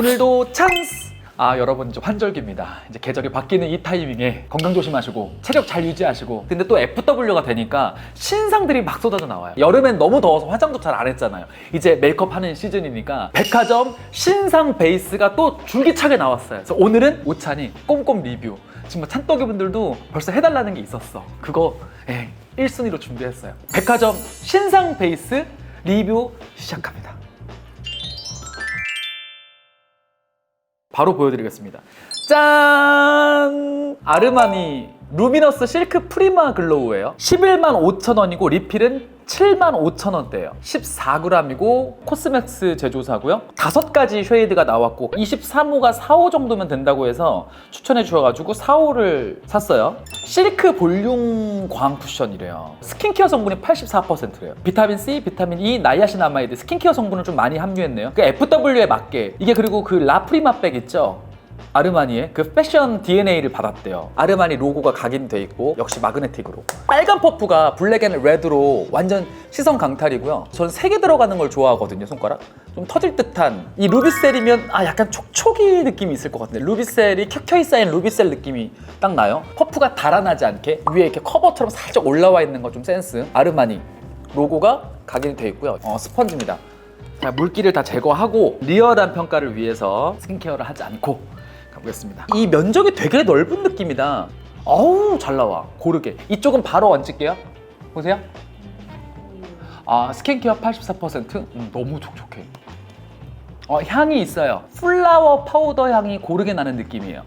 오늘도 찬스! 아 여러분 이제 환절기입니다. 이제 계절이 바뀌는 이 타이밍에 건강 조심하시고 체력 잘 유지하시고 근데 또 FW가 되니까 신상들이 막 쏟아져 나와요. 여름엔 너무 더워서 화장도 잘 안 했잖아요. 이제 메이크업 하는 시즌이니까 백화점 신상 베이스가 또 줄기차게 나왔어요. 그래서 오늘은 오찬이 꼼꼼 리뷰. 지금 뭐 찬떡이 분들도 벌써 해달라는 게 있었어. 그거 예, 1순위로 준비했어요. 백화점 신상 베이스 리뷰 시작합니다. 바로 보여드리겠습니다. 짠! 아르마니 루미너스 실크 프리마 글로우예요. 11만 5천 원이고 리필은 7만 5천 원대예요. 14g이고 코스맥스 제조사고요. 다섯 가지 쉐이드가 나왔고 23호가 4호 정도면 된다고 해서 추천해 주셔가지고 4호를 샀어요. 실크 볼륨 광 쿠션이래요. 스킨케어 성분이 84%래요. 비타민 C, 비타민 E, 나이아신아마이드 스킨케어 성분을 좀 많이 함유했네요. 그 FW에 맞게 이게 그리고 그 라프리마 백 있죠. 아르마니의 그 패션 DNA를 받았대요. 아르마니 로고가 각인돼 있고 역시 마그네틱으로. 빨간 퍼프가 블랙 앤 레드로 완전 시선 강탈이고요. 저는 세개 들어가는 걸 좋아하거든요, 손가락. 좀 터질 듯한 이 루비셀이면 아 약간 촉촉이 느낌이 있을 것 같은데 루비셀이 켜켜이 쌓인 루비셀 느낌이 딱 나요. 퍼프가 달아나지 않게 위에 이렇게 커버처럼 살짝 올라와 있는 거 좀 센스. 아르마니 로고가 각인이 돼 있고요. 어, 스펀지입니다. 자, 물기를 다 제거하고 리얼한 평가를 위해서 스킨케어를 하지 않고 가보겠습니다. 이 면적이 되게 넓은 느낌이다. 어우 잘 나와 고르게. 이쪽은 바로 얹을게요. 보세요. 아 스킨케어 84% 음, 너무 촉촉해. 어, 향이 있어요. 플라워 파우더 향이 고르게 나는 느낌이에요.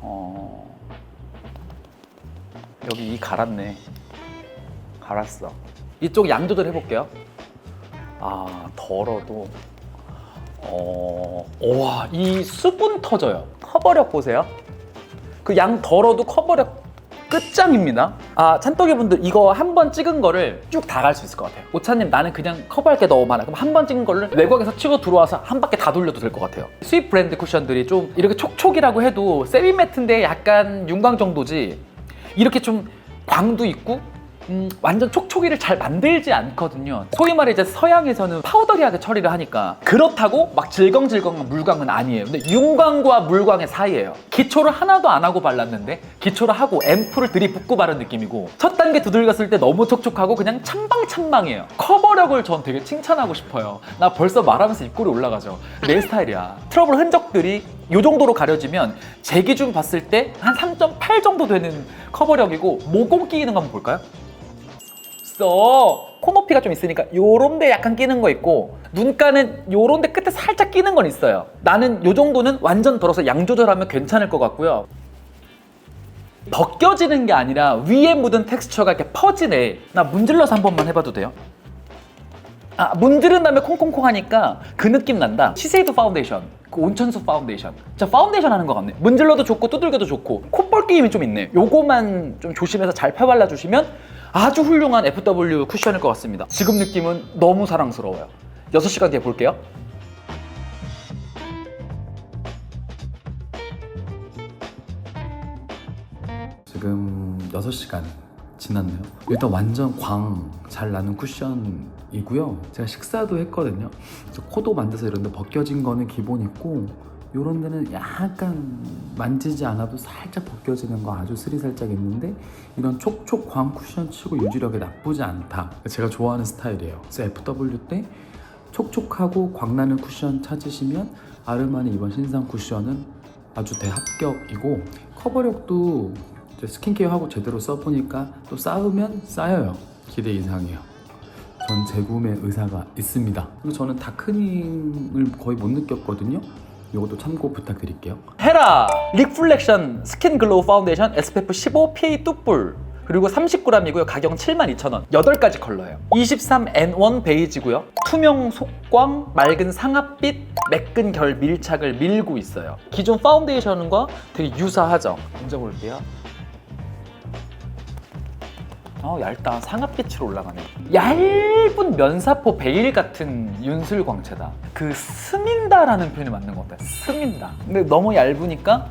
어... 여기 이 갈았네. 갈았어. 이쪽 양 조절 해볼게요. 아 덜어도 어, 와, 이 수분 터져요. 커버력 보세요. 그 양 덜어도 커버력 끝장입니다. 아, 찬떡이 분들 이거 한 번 찍은 거를 쭉 다 갈 수 있을 것 같아요. 오차님 나는 그냥 커버할 게 너무 많아. 그럼 한 번 찍은 거를 외곽에서 치고 들어와서 한 바퀴 다 돌려도 될 것 같아요. 수입 브랜드 쿠션들이 좀 이렇게 촉촉이라고 해도 세미 매트인데 약간 윤광 정도지 이렇게 좀 광도 있고 음, 완전 촉촉이를 잘 만들지 않거든요. 소위 말해 이제 서양에서는 파우더리하게 처리를 하니까 그렇다고 막 질겅질겅한 물광은 아니에요. 근데 윤광과 물광의 사이예요. 기초를 하나도 안 하고 발랐는데 기초를 하고 앰플을 들이붓고 바른 느낌이고 첫 단계 두들겼을 때 너무 촉촉하고 그냥 찬방찬방이에요. 커버력을 전 되게 칭찬하고 싶어요. 나 벌써 말하면서 입꼬리 올라가죠. 내 스타일이야. 트러블 흔적들이 이 정도로 가려지면 제 기준 봤을 때 한 3.8 정도 되는 커버력이고 모공 끼이는 거 한번 볼까요? 있어. 코 높이가 좀 있으니까 요런 데 약간 끼는 거 있고 눈가는 요런 데 끝에 살짝 끼는 건 있어요. 나는 요 정도는 완전 덜어서 양 조절하면 괜찮을 것 같고요. 벗겨지는 게 아니라 위에 묻은 텍스처가 이렇게 퍼지네. 나 문질러서 한 번만 해봐도 돼요? 아, 문지른 다음에 콩콩콩 하니까 그 느낌 난다. 시세이드 파운데이션. 그 온천수 파운데이션. 자, 파운데이션 하는 것 같네. 문질러도 좋고 두들겨도 좋고 콧볼 끼임이 좀 있네. 요거만 좀 조심해서 잘 펴발라 주시면 아주 훌륭한 FW 쿠션일 것 같습니다. 지금 느낌은 너무 사랑스러워요. 6시간 뒤에 볼게요. 지금 6시간 지났네요. 일단 완전 광 잘 나는 쿠션이고요. 제가 식사도 했거든요. 코도 만져서 이런데 벗겨진 거는 기본 있고 이런 데는 약간 만지지 않아도 살짝 벗겨지는 거 아주 스리 살짝 있는데 이런 촉촉 광 쿠션 치고 유지력이 나쁘지 않다. 제가 좋아하는 스타일이에요. 그래서 FW 때 촉촉하고 광나는 쿠션 찾으시면 아르마니 이번 신상 쿠션은 아주 대합격이고 커버력도 스킨케어하고 제대로 써보니까 또 쌓으면 쌓여요 기대 이상이에요 전 재구매 의사가 있습니다 그리고 저는 다크닝을 거의 못 느꼈거든요 이것도 참고 부탁드릴게요 헤라 릭플렉션 스킨 글로우 파운데이션 SPF 15 PA 뚜뿔 그리고 30g이고요. 가격은 72,000원. 8가지 컬러예요. 23N1 베이지고요. 투명 속광, 맑은 상아빛, 매끈 결 밀착을 밀고 있어요. 기존 파운데이션과 되게 유사하죠. 얹어볼게요. 어, 얇다. 상아빛으로 올라가네. 얇은 면사포 베일 같은 윤슬 광채다. 그 스민다라는 표현이 맞는 것 같아. 스민다. 근데 너무 얇으니까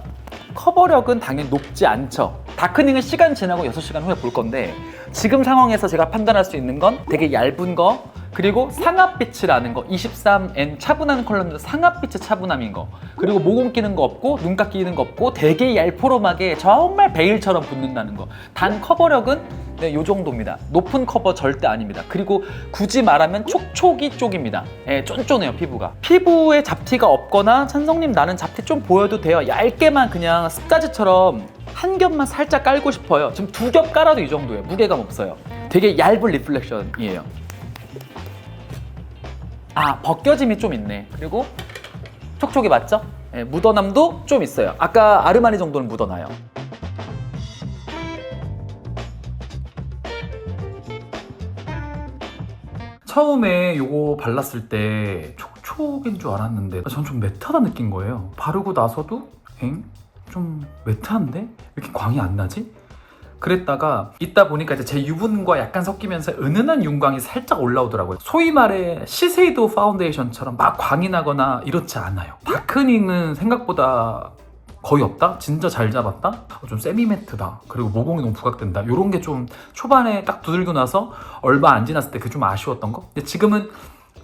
커버력은 당연히 높지 않죠. 다크닝은 시간 지나고 6시간 후에 볼 건데 지금 상황에서 제가 판단할 수 있는 건 되게 얇은 거 그리고 상압빛이라는 거 23N 차분한 컬러인데 상압빛의 차분함인 거 그리고 모공 끼는 거 없고 눈가 끼는 거 없고 되게 얄포롬하게 정말 베일처럼 붙는다는 거 단 커버력은 네, 요 정도입니다. 높은 커버 절대 아닙니다. 그리고 굳이 말하면 촉촉이 쪽입니다. 예, 쫀쫀해요 피부가. 피부에 잡티가 없거나 찬성님 나는 잡티 좀 보여도 돼요. 얇게만 그냥 습가지처럼 한 겹만 살짝 깔고 싶어요. 지금 두 겹 깔아도 이 정도예요. 무게감 없어요. 되게 얇은 리플렉션이에요. 아 벗겨짐이 좀 있네. 그리고 촉촉이 맞죠? 예, 묻어남도 좀 있어요. 아까 아르마니 정도는 묻어나요 처음에 요거 발랐을 때 촉촉인 줄 알았는데 전 좀 매트하다 느낀 거예요. 바르고 나서도 엥? 좀 매트한데? 왜 이렇게 광이 안 나지? 그랬다가 있다 보니까 이제 제 유분과 약간 섞이면서 은은한 윤광이 살짝 올라오더라고요. 소위 말해 시세이도 파운데이션처럼 막 광이 나거나 이렇지 않아요. 다크닝은 생각보다 거의 없다? 진짜 잘 잡았다? 어, 좀 세미매트다. 그리고 모공이 너무 부각된다. 이런 게 좀 초반에 딱 두들겨 나서 얼마 안 지났을 때그좀 아쉬웠던 거? 근데 지금은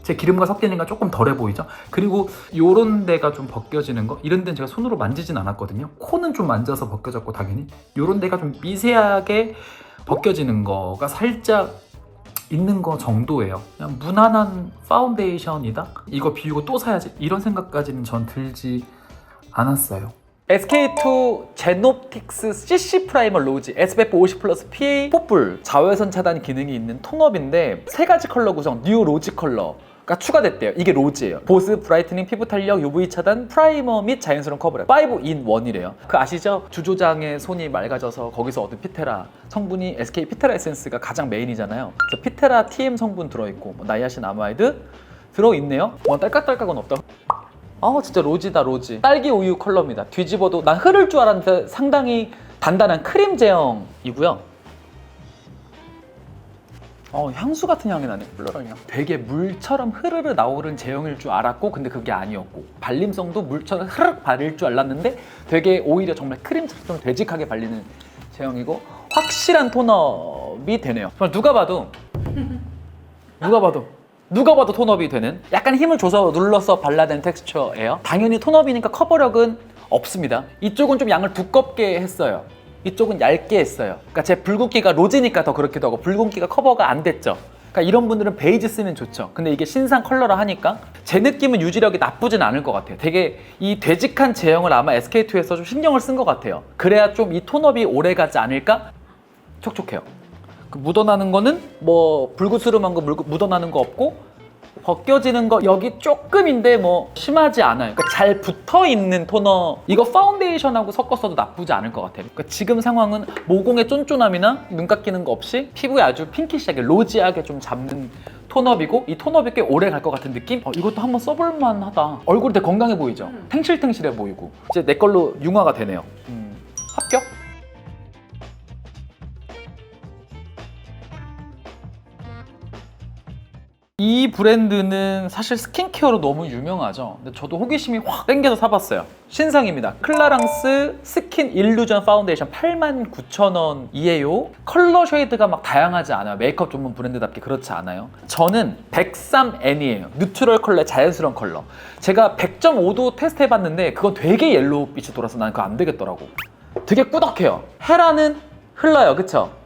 제 기름과 섞이니까 조금 덜해 보이죠? 그리고 요런 데가 좀 벗겨지는 거? 이런 데는 제가 손으로 만지진 않았거든요. 코는 좀 만져서 벗겨졌고 당연히 요런 데가 좀 미세하게 벗겨지는 거가 살짝 있는 거 정도예요. 그냥 무난한 파운데이션이다? 이거 비우고 또 사야지? 이런 생각까지는 전 들지 않았어요. SK2 제노틱스 CC 프라이머 로지 SPF 50 플러스 PA 뽀뿔 자외선 차단 기능이 있는 톤업인데 세 가지 컬러 구성 뉴 로지 컬러 가 추가됐대요. 이게 로지예요. 보스 브라이트닝 피부 탄력 UV 차단 프라이머 및 자연스러운 커버력 5in 1이래요. 그 아시죠? 주조장의 손이 맑아져서 거기서 얻은 피테라 성분이 SK 피테라 에센스가 가장 메인이잖아요. 그래서 피테라 TM 성분 들어있고 뭐 나이아신 아마이드 들어있네요. 뭐 딸깍딸깍은 없다. 아 진짜 로지다 로지. 딸기 우유 컬러입니다. 뒤집어도 난 흐를 줄 알았는데 상당히 단단한 크림 제형이고요. 어 향수 같은 향이 나네 플로럴향 되게 물처럼 흐르르 나오는 제형일 줄 알았고 근데 그게 아니었고. 발림성도 물처럼 흐르륵 바를 줄 알았는데 되게 오히려 정말 크림처럼 좀 되직하게 발리는 제형이고 확실한 톤업이 되네요. 정말 누가 봐도 누가 봐도 누가 봐도 톤업이 되는 약간 힘을 줘서 눌러서 발라낸 텍스처예요. 당연히 톤업이니까 커버력은 없습니다. 이쪽은 좀 양을 두껍게 했어요. 이쪽은 얇게 했어요. 그러니까 제 붉은기가 로지니까 더 그렇기도 하고 붉은기가 커버가 안 됐죠. 그러니까 이런 분들은 베이지 쓰면 좋죠. 근데 이게 신상 컬러라 하니까 제 느낌은 유지력이 나쁘진 않을 것 같아요. 되게 이 되직한 제형을 아마 SK2에서 좀 신경을 쓴 것 같아요. 그래야 좀 이 톤업이 오래 가지 않을까? 촉촉해요 그 묻어나는 거는 뭐 불구스름한 거 물- 묻어나는 거 없고 벗겨지는 거 여기 조금인데 뭐 심하지 않아요. 그러니까 잘 붙어 있는 토너. 이거 파운데이션하고 섞었어도 나쁘지 않을 것 같아요. 그러니까 지금 상황은 모공의 쫀쫀함이나 눈 깎이는 거 없이 피부에 아주 핑키시하게 로지하게 좀 잡는 톤업이고 이 톤업이 꽤 오래 갈 것 같은 느낌? 어, 이것도 한번 써볼만 하다. 얼굴이 되게 건강해 보이죠? 탱실탱실해 보이고 이제 내 걸로 융화가 되네요. 음, 합격? 이 브랜드는 사실 스킨케어로 너무 유명하죠. 근데 저도 호기심이 확 땡겨서 사봤어요. 신상입니다. 클라랑스 스킨 일루전 파운데이션 89,000원이에요. 컬러 쉐이드가 막 다양하지 않아요. 메이크업 전문 브랜드답게 그렇지 않아요. 저는 103N이에요. 뉴트럴 컬러의 자연스러운 컬러. 제가 100.5도 테스트 해봤는데 그건 되게 옐로우 빛이 돌아서 나는 그거 안 되겠더라고. 되게 꾸덕해요. 헤라는 흘러요. 그쵸?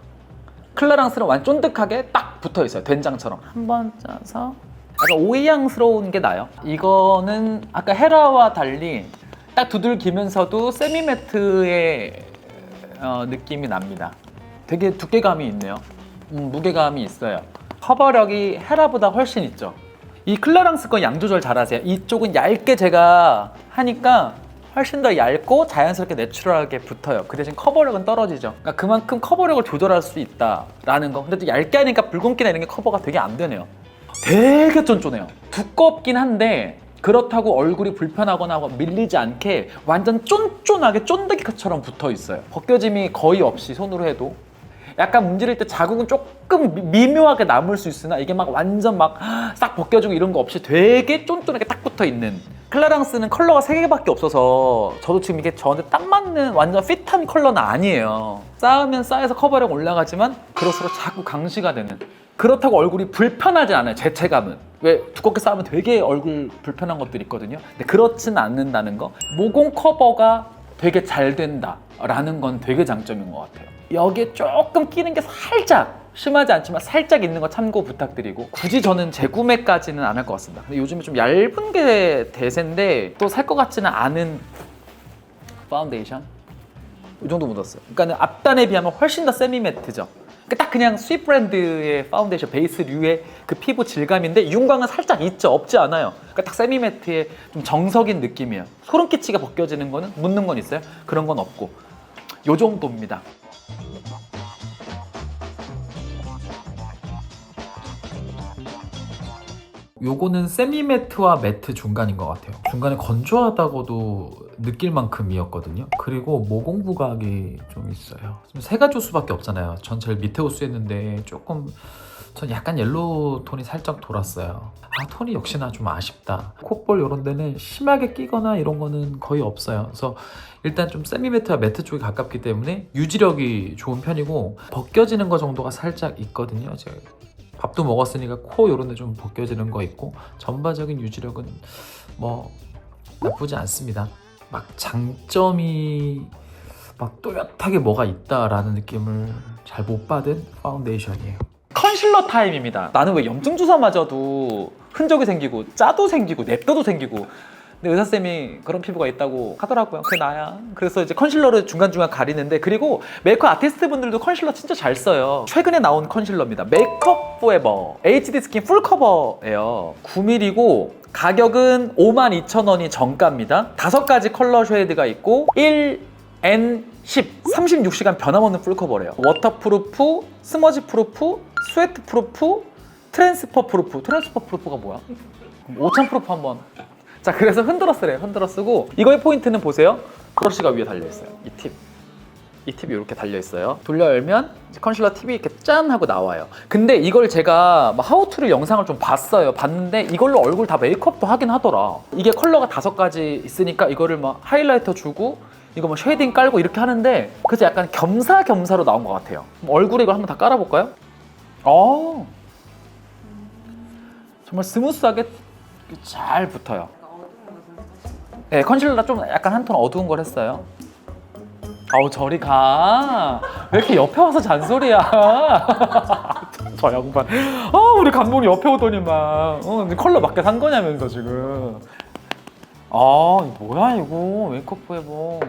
클라랑스는 완전 쫀득하게 딱 붙어 있어요. 된장처럼. 한 번 짜서 약간 오이향스러운 게 나요. 이거는 아까 헤라와 달리 딱 두들기면서도 세미매트의 어, 느낌이 납니다. 되게 두께감이 있네요. 음, 무게감이 있어요. 커버력이 헤라보다 훨씬 있죠. 이 클라랑스 건 양 조절 잘하세요. 이쪽은 얇게 제가 하니까 훨씬 더 얇고 자연스럽게 내추럴하게 붙어요. 그 대신 커버력은 떨어지죠. 그러니까 그만큼 커버력을 조절할 수 있다라는 거. 근데 또 얇게 하니까 붉은기나 이런 게 커버가 되게 안 되네요. 되게 쫀쫀해요. 두껍긴 한데 그렇다고 얼굴이 불편하거나 하고 밀리지 않게 완전 쫀쫀하게 쫀득이처럼 붙어 있어요. 벗겨짐이 거의 없이 손으로 해도 약간 문지를 때 자국은 조금 미- 미묘하게 남을 수 있으나 이게 막 완전 막 싹 벗겨지고 이런 거 없이 되게 쫀쫀하게 딱 붙어 있는 클라랑스는 컬러가 세 개밖에 없어서 저도 지금 이게 저한테 딱 맞는 완전 핏한 컬러는 아니에요 쌓으면 쌓여서 커버력 올라가지만 그럴수록 자꾸 강시가 되는 그렇다고 얼굴이 불편하지 않아요. 재체감은. 왜 두껍게 쌓으면 되게 얼굴 불편한 것들이 있거든요. 근데 그렇진 않는다는 거. 모공 커버가 되게 잘 된다라는 건 되게 장점인 것 같아요. 여기에 조금 끼는 게 살짝 심하지 않지만 살짝 있는 거 참고 부탁드리고 굳이 저는 재구매까지는 안 할 것 같습니다. 근데 요즘에 좀 얇은 게 대세인데 또 살 것 같지는 않은 파운데이션 이 정도 묻었어요. 그러니까 앞단에 비하면 훨씬 더 세미 매트죠. 그딱 그냥 스윗 브랜드의 파운데이션 베이스류의 그 피부 질감인데 윤광은 살짝 있죠. 없지 않아요. 그러니까 딱 세미 매트의 좀 정석인 느낌이에요. 소름 끼치게 벗겨지는 거는 묻는 건 있어요. 그런 건 없고 요 정도입니다. 요거는 세미 매트와 매트 중간인 것 같아요. 중간에 건조하다고도 느낄 만큼이었거든요. 그리고 모공 부각이 좀 있어요. 세 가지 호수밖에 없잖아요. 전 제일 밑에 호수였는데 조금 전 약간 옐로우 톤이 살짝 돌았어요. 아 톤이 역시나 좀 아쉽다. 콧볼 이런 데는 심하게 끼거나 이런 거는 거의 없어요. 그래서 일단 좀 세미 매트와 매트 쪽이 가깝기 때문에 유지력이 좋은 편이고 벗겨지는 거 정도가 살짝 있거든요. 제가 밥도 먹었으니까 코 이런 데 좀 벗겨지는 거 있고 전반적인 유지력은 뭐 나쁘지 않습니다. 막 장점이 막 또렷하게 뭐가 있다라는 느낌을 잘 못 받은 파운데이션이에요. 컨실러 타임입니다. 나는 왜 염증 주사마저도 흔적이 생기고 짜도 생기고 냅도도 생기고 근데 의사쌤이 그런 피부가 있다고 하더라고요. 그게 나야. 그래서 이제 컨실러를 중간중간 가리는데 그리고 메이크업 아티스트 분들도 컨실러 진짜 잘 써요. 최근에 나온 컨실러입니다. 메이크업 포에버 HD 스킨 풀 커버예요. 9mm고 가격은 52,000원이 정가입니다. 다섯 가지 컬러 쉐이드가 있고 1, N, 10, 36시간 변함없는 풀 커버래요. 워터프루프, 스머지 프루프, 스웨트 프루프, 트랜스퍼 프루프. 트랜스퍼 프루프가 뭐야? 5천 프루프 한번 자 그래서 흔들어 쓰래요. 흔들어 쓰고 이거의 포인트는 보세요. 브러쉬가 위에 달려 있어요. 이팁 이 팁이 이렇게 달려 있어요. 돌려 열면 컨실러 팁이 이렇게 짠 하고 나와요. 근데 이걸 제가 막 하우투를 영상을 좀 봤어요. 봤는데 이걸로 얼굴 다 메이크업도 하긴 하더라. 이게 컬러가 다섯 가지 있으니까 이거를 막 하이라이터 주고 이거 뭐 쉐이딩 깔고 이렇게 하는데 그래서 약간 겸사겸사로 나온 것 같아요. 얼굴에 이걸 한번 다 깔아볼까요? 어. 정말 스무스하게 잘 붙어요 네, 컨실러 좀 약간 한 톤 어두운 걸 했어요. 아우 저리 가. 왜 이렇게 옆에 와서 잔소리야? 저 양반. 아 우리 감독이 옆에 오더니만 어, 컬러 맞게 산 거냐면서 지금. 아 뭐야 이거 메이크업 포에버.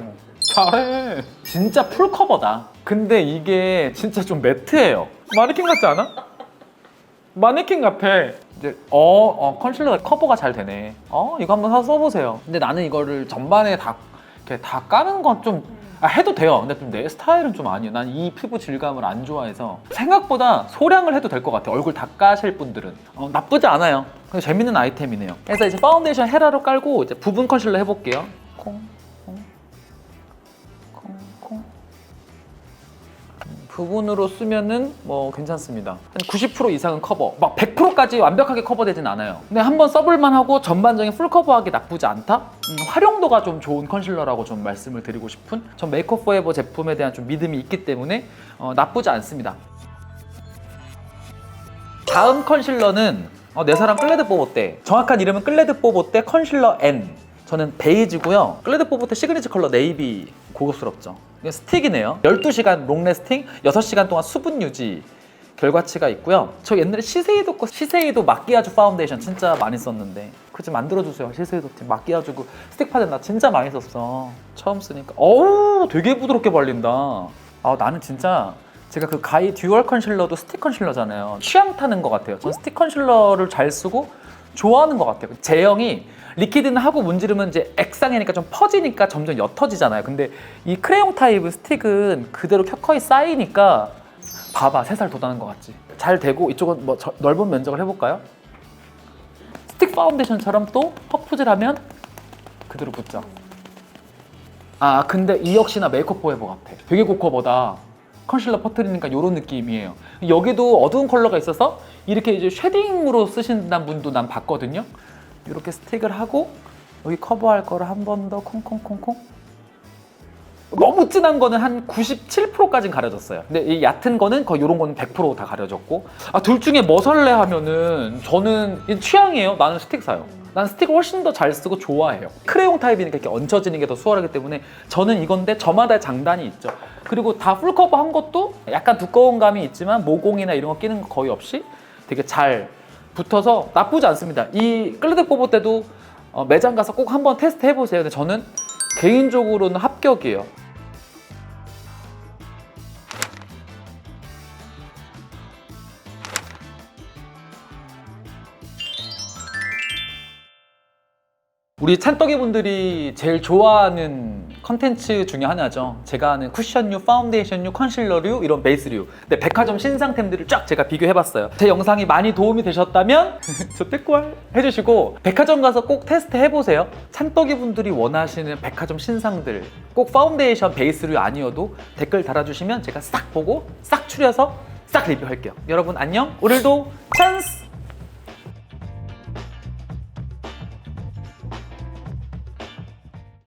잘해. 진짜 풀 커버다. 근데 이게 진짜 좀 매트해요. 마네킹 같지 않아? 마네킹 같아. 이제 어, 어 컨실러가 커버가 잘 되네. 어 이거 한번 사서 써보세요. 근데 나는 이거를 전반에 다 이렇게 다 까는 건좀 아, 해도 돼요. 근데 좀 내 스타일은 좀 아니에요. 난 이 피부 질감을 안 좋아해서 생각보다 소량을 해도 될 것 같아요. 얼굴 다 까실 분들은 어, 나쁘지 않아요. 재밌는 아이템이네요. 그래서 이제 파운데이션 헤라로 깔고 이제 부분 컨실러 해볼게요. 콩, 부분으로 쓰면은 뭐 괜찮습니다. 한 90% 이상은 커버. 막 100%까지 완벽하게 커버되진 않아요. 근데 한번 써볼만 하고 전반적인 풀 커버하기 나쁘지 않다? 음, 활용도가 좀 좋은 컨실러라고 좀 말씀을 드리고 싶은 전 메이크업 포에버 제품에 대한 좀 믿음이 있기 때문에 어, 나쁘지 않습니다. 다음 컨실러는 어, 내 사람 끌레드 뽀보떼 정확한 이름은 끌레드 뽀보떼 컨실러 N 저는 베이지고요. 뽀보떼 시그니처 컬러 네이비 고급스럽죠. 이게 스틱이네요. 12시간 롱래스팅 6시간 동안 수분 유지 결과치가 있고요. 저 옛날에 시세이도 거 시세이도 마끼아주 파운데이션 진짜 많이 썼는데 그좀 만들어주세요. 시세이도 팀 마끼아주 그 스틱 파데 나 진짜 많이 썼어. 처음 쓰니까. 어우 되게 부드럽게 발린다. 아 나는 진짜 제가 그 가이 듀얼 컨실러도 스틱 컨실러잖아요. 취향 타는 것 같아요. 전 스틱 컨실러를 잘 쓰고 좋아하는 것 같아요. 제형이 리퀴드는 하고 문지르면 이제 액상이니까 좀 퍼지니까 점점 옅어지잖아요. 근데 이 크레용 타입 스틱은 그대로 켜커이 쌓이니까 봐봐 세살더 나는 것 같지. 잘 되고 이쪽은 뭐 저- 넓은 면적을 해볼까요? 스틱 파운데이션처럼 또 퍼프질하면 그대로 붙죠. 아 근데 이 역시나 메이크업 포에버 같아. 되게 고커보다 컨실러 퍼트리니까 이런 느낌이에요. 여기도 어두운 컬러가 있어서 이렇게 이제 쉐딩으로 쓰신다는 분도 난 봤거든요. 이렇게 스틱을 하고 여기 커버할 거를 한 번 더 콩콩콩콩 너무 진한 거는 한 97%까지는 가려졌어요. 근데 이 얕은 거는 거의 이런 거는 100%다 가려졌고 아, 둘 중에 뭐 살래 하면은 저는 이 취향이에요. 나는 스틱 사요. 난 스틱을 훨씬 더 잘 쓰고 좋아해요. 크레용 타입이니까 이렇게 얹혀지는 게 더 수월하기 때문에 저는 이건데 저마다 장단이 있죠. 그리고 다 풀커버 한 것도 약간 두꺼운 감이 있지만 모공이나 이런 거 끼는 거 거의 없이 되게 잘 붙어서 나쁘지 않습니다. 이 끌레드 뽑을 때도 어, 매장 가서 꼭 한번 테스트 해보세요. 근데 저는 개인적으로는 합격이에요. 우리 찬떡이 분들이 제일 좋아하는 컨텐츠 중에 하나죠. 제가 아는 쿠션류, 파운데이션류, 컨실러류, 이런 베이스류. 근데 백화점 신상템들을 쫙 제가 비교해봤어요. 제 영상이 많이 도움이 되셨다면 저 댓글 해주시고 백화점 가서 꼭 테스트 해보세요. 찬떡이 분들이 원하시는 백화점 신상들 꼭 파운데이션, 베이스류 아니어도 댓글 달아주시면 제가 싹 보고 싹 추려서 싹 리뷰할게요. 여러분 안녕. 오늘도 찬스!